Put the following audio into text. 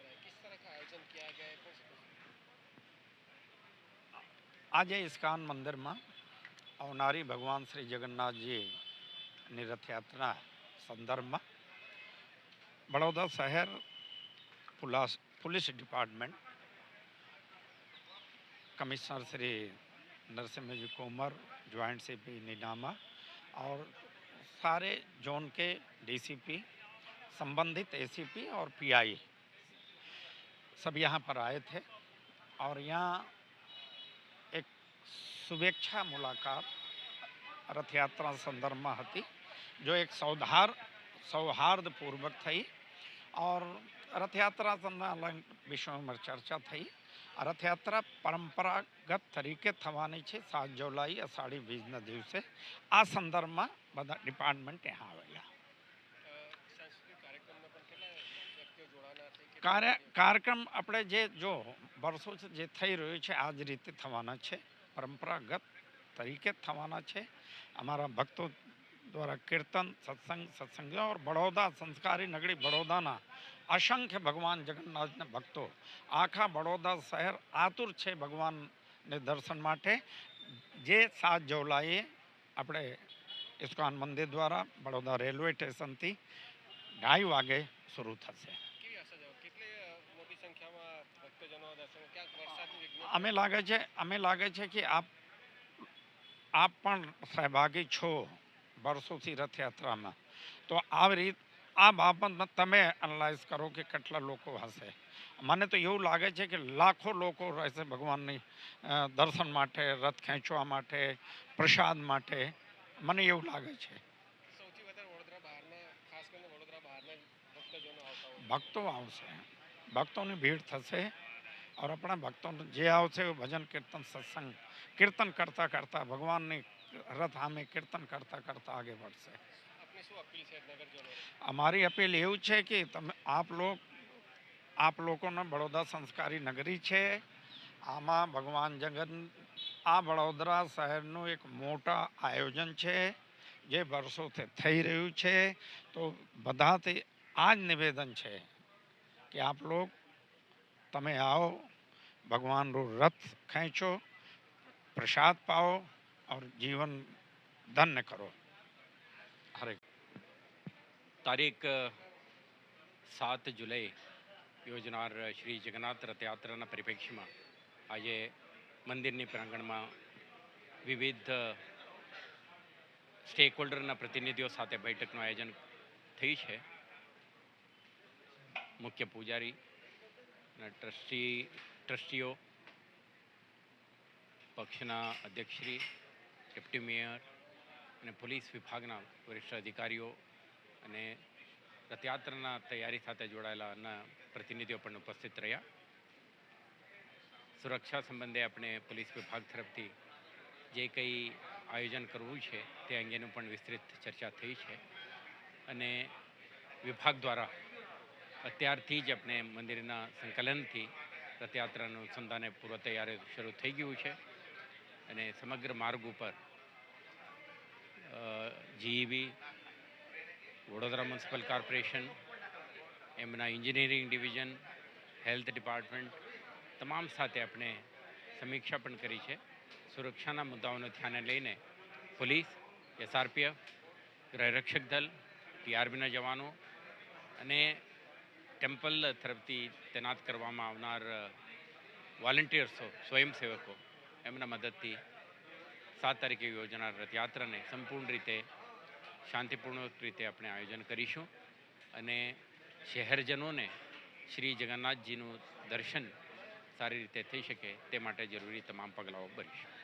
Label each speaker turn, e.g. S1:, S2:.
S1: रहा है किस तरह का आयोजन किया गया है कौन सी
S2: આજે ઇસ્કાન મંદિરમાં આવનારી ભગવાન શ્રી જગન્નાથજીની રથયાત્રા સંદર્ભમાં બડોદરા શહેર police police department commissioner Shri Narasimha ji Komar joint CP नीलामा और सारे जोन के डीसीपी संबंधित एसीपी और पीआई सब यहाँ पर आए थे और यहाँ એક શુભેચ્છા મુલાકાત રથયાત્રા સંદર્ભમાં હતી જો એક સૌધાર સૌહાર્દપૂર્વક થઈ और रथयात्रा સંબંધિત વિષયોમાં ચર્ચા થઈ આ રથયાત્રા પરંપરાગત તરીકે થવાની છે સાત જુલાઈ અષાઢી બીજના દિવસે આ સંદર્ભમાં બધા ડિપાર્ટમેન્ટ ત્યાં આવેલા કાર્યક્રમ આપણે જે, જો વર્ષોથી જે થઈ રહ્યું છે, આ જ રીતે થવાના છે. પરંપરાગત તરીકે થવાના છે. અમારા ભક્તો દ્વારા કીર્તન, સત્સંગ સત્સંગ ઓર બડોદા સંસ્કારી નગરી બડોદાના અસંખ્ય ભગવાન જગન્નાથના ભક્તો આખા બડોદા શહેર આતુર છે ભગવાનને દર્શન માટે. જે સાત જુલાઈએ આપણે ઇસ્કોન મંદિર દ્વારા બડોદા રેલવે સ્ટેશનથી ઢાઈ વાગે શરૂ થશે. અમે લાગે છે અમે લાગે છે કે આપ આપ પણ સહભાગી છો વર્ષોથી રથયાત્રામાં. તો આ રીત આ બાબતમાં તમે એનાલાઇઝ કરો કે કેટલા લોકો હશે. મને તો એવું લાગે છે કે લાખો લોકો રહેશે ભગવાનની દર્શન માટે રથ ખેંચવા માટે પ્રસાદ માટે. મને એવું લાગે છે. ભક્તો આવશે. ભક્તોની ભીડ થશે. और अपना भक्तों जे आवश्यक भजन कीर्तन सत्संग। कीर्तन करता करता भगवान ने રથ સામે કીર્તન કરતાં કરતાં આગે
S1: વધશે
S2: અમારી અપીલ એવું છે કે તમે આપ લોક આપ લોકોને બડોદા સંસ્કારી નગરી છે. આમાં ભગવાન જગન આ વડોદરા શહેરનું એક મોટા આયોજન છે જે વર્ષોથી થઈ રહ્યું છે. તો બધાથી આ જ નિવેદન છે કે આપ લોક તમે આવો ભગવાનનું રથ ખેંચો પ્રસાદ પાઓ और जीवन धन्य करो हरे
S3: તારીખ સાત જુલાઈ યોજનાર શ્રી જગન્નાથ રથયાત્રાના પરિપ્રેક્ષીમાં આજે મંદિરની પ્રાંગણમાં વિવિધ સ્ટેક હોલ્ડરના પ્રતિનિધિઓ સાથે બેઠકનું આયોજન થઈ છે મુખ્ય પૂજારી અને ટ્રસ્ટી ટ્રસ્ટીઓ, પક્ષના અધ્યક્ષશ્રી ડેપ્ટી મેયર અને પોલીસ વિભાગના વરિષ્ઠ અધિકારીઓ અને રથયાત્રાના તૈયારી સાથે જોડાયેલા અન્ય પ્રતિનિધિઓ પણ ઉપસ્થિત રહ્યા. સુરક્ષા સંબંધે આપણે પોલીસ વિભાગ તરફથી જે કંઈ આયોજન કરવું છે તે અંગેનું પણ વિસ્તૃત ચર્ચા થઈ છે અને વિભાગ દ્વારા અત્યારથી જ આપણે મંદિરના સંકલનથી રથયાત્રાનું અનુસંધાને પૂર્વ તૈયારી શરૂ થઈ ગયું છે અને સમગ્ર માર્ગ ઉપર જીઈબી વડોદરા મ્યુનિસિપલ કોર્પોરેશન, એમના એન્જિનિયરિંગ ડિવિઝન, હેલ્થ ડિપાર્ટમેન્ટ તમામ સાથે આપણે સમીક્ષા પણ કરી છે. સુરક્ષાના મુદ્દાઓને ધ્યાને લઈને પોલીસ, એસઆરપીએફ, ગૃહરક્ષક દળ ટીઆરબીના જવાનો અને ટેમ્પલ તરફથી તૈનાત કરવામાં આવનાર વોલન્ટિયર્સો, સ્વયંસેવકો એમના મદદથી સાત તારીખે યોજનાર રથયાત્રાને સંપૂર્ણ રીતે શાંતિપૂર્ણક રીતે આપણે આયોજન કરીશું અને શહેરજનોને શ્રી જગન્નાથજીનું દર્શન સારી રીતે થઈ શકે તે માટે જરૂરી તમામ પગલાઓ ભરીશું.